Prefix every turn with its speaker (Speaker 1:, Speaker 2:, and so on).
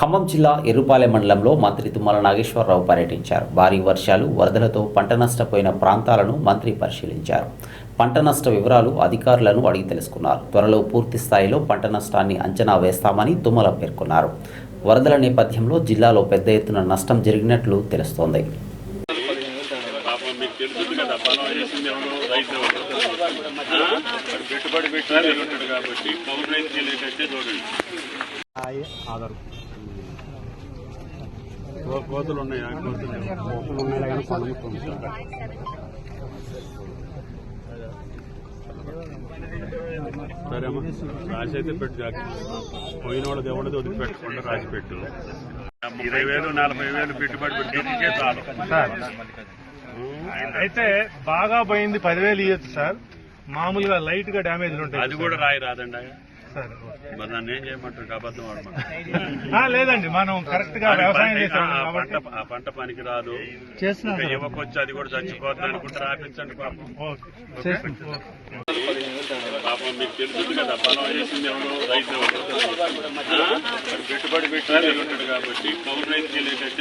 Speaker 1: ఖమ్మం జిల్లా ఎర్రుపాలెం మండలంలో మంత్రి తుమ్మల నాగేశ్వరరావు పర్యటించారు. భారీ వర్షాలు వరదలతో పంట నష్టపోయిన ప్రాంతాలను మంత్రి పరిశీలించారు. పంట నష్ట వివరాలు అధికారులను అడిగి తెలుసుకున్నారు. త్వరలో పూర్తి స్థాయిలో పంట నష్టాన్ని అంచనా వేస్తామని తుమ్మల పేర్కొన్నారు. వరదల నేపథ్యంలో జిల్లాలో పెద్ద ఎత్తున నష్టం జరిగినట్లు తెలుస్తోంది.
Speaker 2: పాపం
Speaker 3: ఆధార్
Speaker 2: కోతులు ఉన్నాయా కోతులు
Speaker 3: ఉన్నాయి కానీ
Speaker 2: సరే అమ్మా రాసి అయితే పెట్టు. పోయిన వాళ్ళది ఎవరిది వదిలిపెట్టకుండా రాసి పెట్టు ముప్పై వేలు నలభై వేలు పెట్టుబడి పెట్టే. చాలు.
Speaker 3: సార్ అయితే బాగా పోయింది పదివేలు ఇవ్వచ్చు సార్. మామూలుగా లైట్గా డ్యామేజ్ ఉంటాయి
Speaker 2: అది కూడా రాయి రాదండి. మరి నన్ను ఏం చేయమంటారు? అబద్ధం ఆడమా
Speaker 3: ఆ, లేదండి మనం కరెక్ట్గా వ్యవసాయం చేసాం
Speaker 2: ఆ పంట పనికి రాదు యువకొచ్చి అది కూడా చచ్చిపోతుంది అనుకుంటే రాపించండి పాపం. పాపం మీకు తెలుస్తుంది కదా పొలం ఎవరు రైతు ఎవరు. పెట్టుబడి ఉంటాడు కాబట్టి కౌలు రైతు